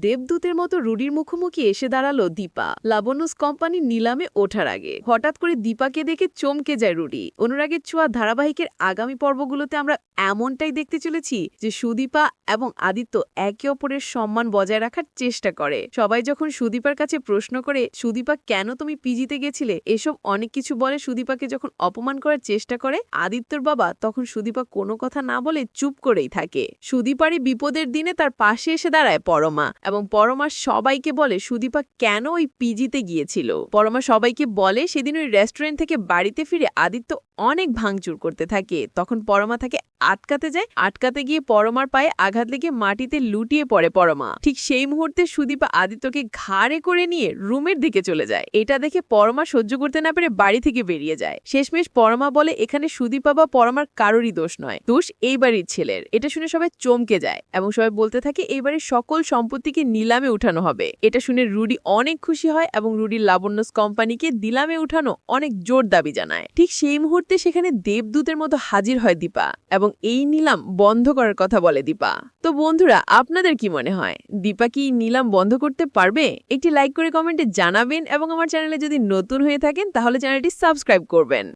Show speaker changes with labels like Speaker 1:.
Speaker 1: দেবদূতের মতো রুডির মুখোমুখি এসে দাঁড়াল দীপা। লাবণ্যস কোম্পানির নিলামে ওঠার আগে। হঠাৎ করে দীপাকে দেখে চমকে যায় রুডি। অনুরাগের ছোঁয়া ধারাবাহিকের আগামী পর্বগুলোতে আমরা এমনটাই দেখতে চলেছি যে সুদীপা এবং আদিত্য একে অপরের সম্মান বজায় রাখার চেষ্টা করে। সবাই যখন সুদীপার কাছে প্রশ্ন করে, সুদীপা, কেন তুমি পিজিতে গেছিলে? এসব অনেক কিছু বলে সুদীপাকে যখন অপমান করার চেষ্টা করে, আদিত্যর বাবা তখন সুদীপা কোনো কথা না বলে চুপ করেই থাকে। সুদীপারই বিপদের দিনে তার পাশে এসে দাঁড়ায় পরমা এবং পরমা সবাইকে বলে, সুদীপা কেন ওই পিজিতে গিয়েছিল? পরমা সবাইকে বলে, সেদিন ওই রেস্টুরেন্ট থেকে বাড়িতে ফিরে আদিত্য অনেক ভাঙচুর করতে থাকে। তখন পরমা তাকে আটকাতে যায়, আটকাতে গিয়ে পরমার পায়ে আঘাত লেগে মাটিতে লুটিয়ে পড়ে পরমা। ঠিক সেই মুহূর্তে সুদীপা আদিত্যকে ঘাড়ে করে নিয়ে রুমের দিকে চলে যায়। এটা দেখে পরমা সহ্য করতে না পেরে বাড়ি থেকে বেরিয়ে যায়। শেষমেশ পরমা বলে, এখানে সুদীপা বা পরমার কারোরই দোষ নয়। দোষ এই বাড়ির ছেলের এটা শুনে সবাই চমকে যায় এবং সবাই বলতে থাকে, এই বাড়ির সকল সম্পত্তিকে নিলামে উঠানো হবে এটা শুনে রুডি অনেক খুশি হয় এবং রুডির লাবণ্যস কোম্পানিকে দিলামে উঠানো অনেক জোর দাবি জানায়। ঠিক সেই মুহূর্তে সেখানে দেবদূতের মতো হাজির হয় দীপা এবং এই নিলাম বন্ধ করার কথা বলে দীপা। তো বন্ধুরা, আপনাদের কি মনে হয়? দীপা কি নিলাম বন্ধ করতে পারবে? একটি লাইক করে কমেন্টে জানাবেন এবং আমার চ্যানেলে যদি নতুন হয়ে থাকেন, তাহলে চ্যানেলটি সাবস্ক্রাইব করবেন।